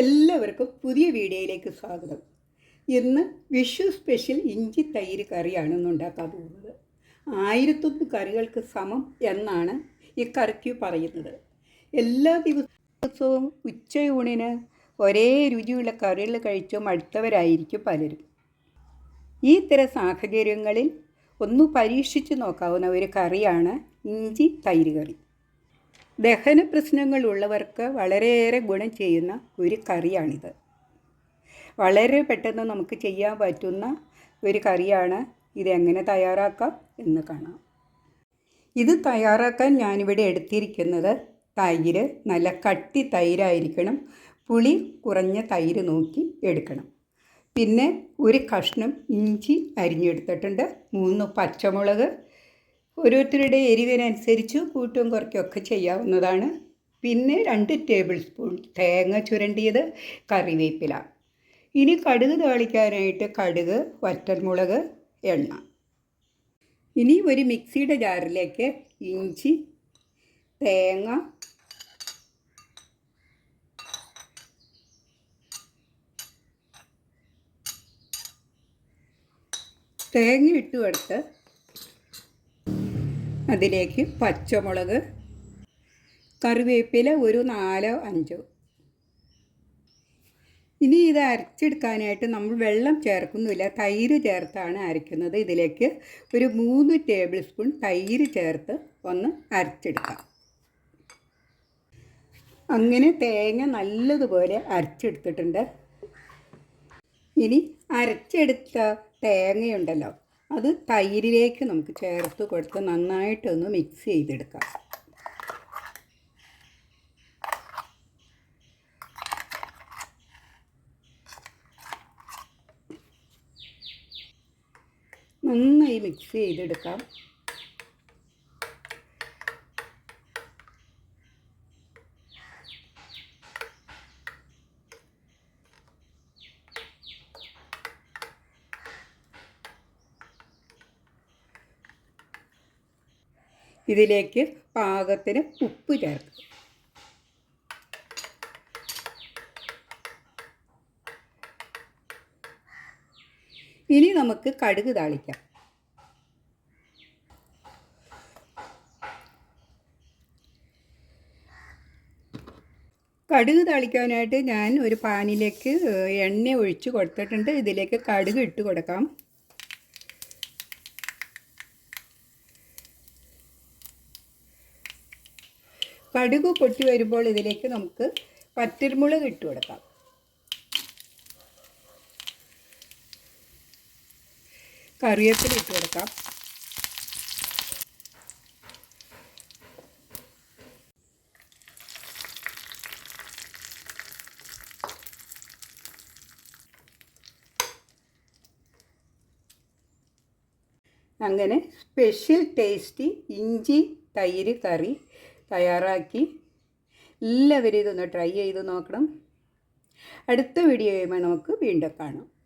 എല്ലാവർക്കും പുതിയ വീഡിയോയിലേക്ക് സ്വാഗതം. ഇന്ന് വിഷു സ്പെഷ്യൽ ഇഞ്ചി തൈര് കറിയാണ് ഇന്ന് ഉണ്ടാക്കാൻ പോകുന്നത്. ആയിരത്തൊന്ന് കറികൾക്ക് സമം എന്നാണ് ഈ കറിക്ക് പറയുന്നത്. എല്ലാ ദിവസവും ഉച്ചയൂണിന് ഒരേ രുചിയുള്ള കറികൾ കഴിച്ചു മടുത്തവരായിരിക്കും പലരും. ഈ ഇത്തരം സാഹചര്യങ്ങളിൽ ഒന്ന് പരീക്ഷിച്ച് നോക്കാവുന്ന ഒരു കറിയാണ് ഇഞ്ചി തൈര് കറി. ദഹന പ്രശ്നങ്ങളുള്ളവർക്ക് വളരെയേറെ ഗുണം ചെയ്യുന്ന ഒരു കറിയാണിത്. വളരെ പെട്ടെന്ന് നമുക്ക് ചെയ്യാൻ പറ്റുന്ന ഒരു കറിയാണ് ഇതെങ്ങനെ തയ്യാറാക്കാം എന്ന് കാണാം. ഇത് തയ്യാറാക്കാൻ ഞാനിവിടെ എടുത്തിരിക്കുന്നത് തൈര് നല്ല കട്ടി തൈരായിരിക്കണം. പുളി കുറഞ്ഞ തൈര് നോക്കി എടുക്കണം. പിന്നെ ഒരു കഷ്ണം ഇഞ്ചി അരിഞ്ഞെടുത്തിട്ടുണ്ട്. മൂന്ന് പച്ചമുളക് ഓരോരുത്തരുടെ എരിവിനനുസരിച്ച് കൂട്ടും കുറയ്ക്കുകയൊക്കെ ചെയ്യാവുന്നതാണ്. പിന്നെ രണ്ട് ടേബിൾ സ്പൂൺ തേങ്ങ ചുരണ്ടിയത് കറിവേപ്പില. ഇനി കടുക് താളിക്കാനായിട്ട് കടുക് വറ്റൽമുളക് എണ്ണ. ഇനി ഒരു മിക്സിയുടെ ജാറിലേക്ക് ഇഞ്ചി തേങ്ങ തേങ്ങ ഇട്ട് കൊടുത്ത് അതിലേക്ക് പച്ചമുളക് കറിവേപ്പില ഒരു നാലോ അഞ്ചോ. ഇനി ഇത് അരച്ചെടുക്കാനായിട്ട് നമ്മൾ വെള്ളം ചേർക്കുന്നില്ല. തൈര് ചേർത്താണ് അരയ്ക്കുന്നത് ഇതിലേക്ക് ഒരു മൂന്ന് ടേബിൾ സ്പൂൺ തൈര് ചേർത്ത് ഒന്ന് അരച്ചെടുക്കാം. അങ്ങനെ തേങ്ങ നല്ലതുപോലെ അരച്ചെടുത്തിട്ടുണ്ട്. ഇനി അരച്ചെടുത്ത തേങ്ങയുണ്ടല്ലോ അത് തൈരിലേക്ക് നമുക്ക് ചേർത്ത് കൊടുത്ത് നന്നായിട്ടൊന്ന് മിക്സ് ചെയ്തെടുക്കാം. നന്നായി മിക്സ് ചെയ്തെടുക്കാം. ഇതിലേക്ക് പാകത്തിന് ഉപ്പ് ചേർക്കുക ഇനി നമുക്ക് കടുക് താളിക്കാം. കടുക് താളിക്കാനായിട്ട് ഞാൻ ഒരു പാനിലേക്ക് എണ്ണ ഒഴിച്ച് കൊടുത്തിട്ടുണ്ട്. ഇതിലേക്ക് കടുക് ഇട്ട് കൊടുക്കാം. കടുക് പൊട്ടി വരുമ്പോൾ ഇതിലേക്ക് നമുക്ക് പച്ചമുളക് ഇട്ട് കൊടുക്കാം. കറിവേപ്പില ഇട്ട് കൊടുക്കാം. അങ്ങനെ സ്പെഷ്യൽ ടേസ്റ്റി ഇഞ്ചി തൈര് കറി തയ്യാറാക്കി. എല്ലാവരും ഇതൊന്ന് ട്രൈ ചെയ്ത് നോക്കണം. അടുത്ത വീഡിയോയുമായി നമുക്ക് വീണ്ടും കാണാം.